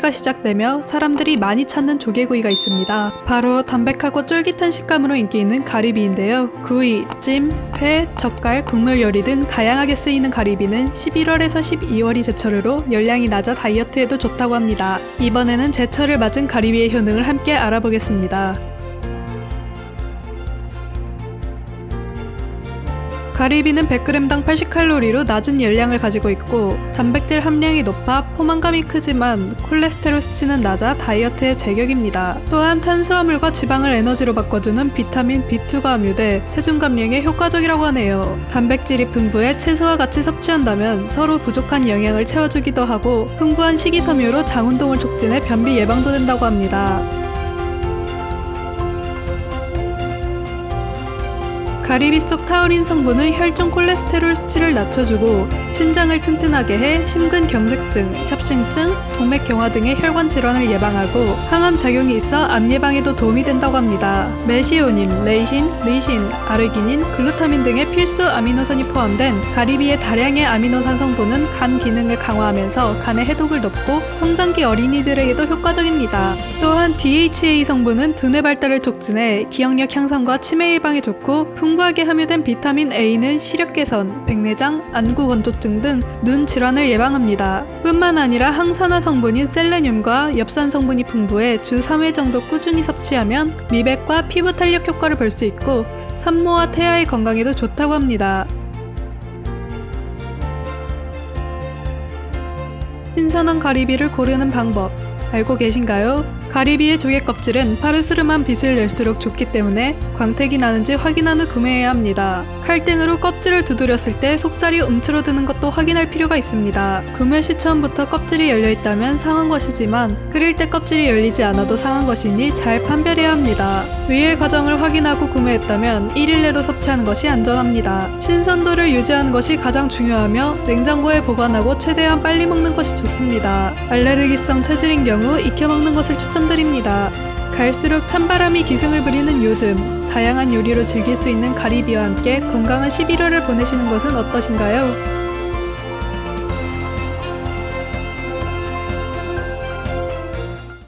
휴가철이가 시작되며 사람들이 많이 찾는 조개구이가 있습니다. 바로 담백하고 쫄깃한 식감으로 인기 있는 가리비인데요. 구이, 찜, 회, 젓갈, 국물 요리 등 다양하게 쓰이는 가리비는 11월에서 12월이 제철으로 열량이 낮아 다이어트에도 좋다고 합니다. 이번에는 제철을 맞은 가리비의 효능을 함께 알아보겠습니다. 가리비는 100g당 80칼로리로 낮은 열량을 가지고 있고 단백질 함량이 높아 포만감이 크지만 콜레스테롤 수치는 낮아 다이어트에 제격입니다. 또한 탄수화물과 지방을 에너지로 바꿔주는 비타민 B2가 함유돼 체중 감량에 효과적이라고 하네요. 단백질이 풍부해 채소와 같이 섭취한다면 서로 부족한 영양을 채워주기도 하고 풍부한 식이섬유로 장운동을 촉진해 변비 예방도 된다고 합니다. 가리비 속 타우린 성분은 혈중 콜레스테롤 수치를 낮춰주고 심장을 튼튼하게 해 심근경색증, 협심증, 동맥경화 등의 혈관 질환을 예방하고 항암 작용이 있어 암 예방에도 도움이 된다고 합니다. 메시오닌, 레이신, 리신, 아르기닌, 글루타민 등의 필수 아미노산이 포함된 가리비의 다량의 아미노산 성분은 간 기능을 강화하면서 간의 해독을 돕고 성장기 어린이들에게도 효과적입니다. 또한 DHA 성분은 두뇌 발달을 촉진해 기억력 향상과 치매 예방에 좋고 풍부 하게 함유된 비타민 A는 시력 개선, 백내장, 안구 건조증 등 눈 질환을 예방합니다. 뿐만 아니라 항산화 성분인 셀레늄과 엽산 성분이 풍부해 주 3회 정도 꾸준히 섭취하면 미백과 피부 탄력 효과를 볼 수 있고 산모와 태아의 건강에도 좋다고 합니다. 신선한 가리비를 고르는 방법 알고 계신가요? 가리비의 조개 껍질은 파르스름한 빛을 낼수록 좋기 때문에 광택이 나는지 확인한 후 구매해야 합니다. 칼등으로 껍질을 두드렸을 때 속살이 움츠러드는 것도 확인할 필요가 있습니다. 구매 시 처음부터 껍질이 열려 있다면 상한 것이지만 끓일 때 껍질이 열리지 않아도 상한 것이니 잘 판별해야 합니다. 위의 과정을 확인하고 구매했다면 1일 내로 섭취하는 것이 안전합니다. 신선도를 유지하는 것이 가장 중요하며 냉장고에 보관하고 최대한 빨리 먹는 것이 좋습니다. 알레르기성 체질인 경우 익혀 먹는 것을 추천드립니다. 갈수록 찬바람이 기승을 부리는 요즘 다양한 요리로 즐길 수 있는 가리비와 함께 건강한 11월을 보내시는 것은 어떠신가요?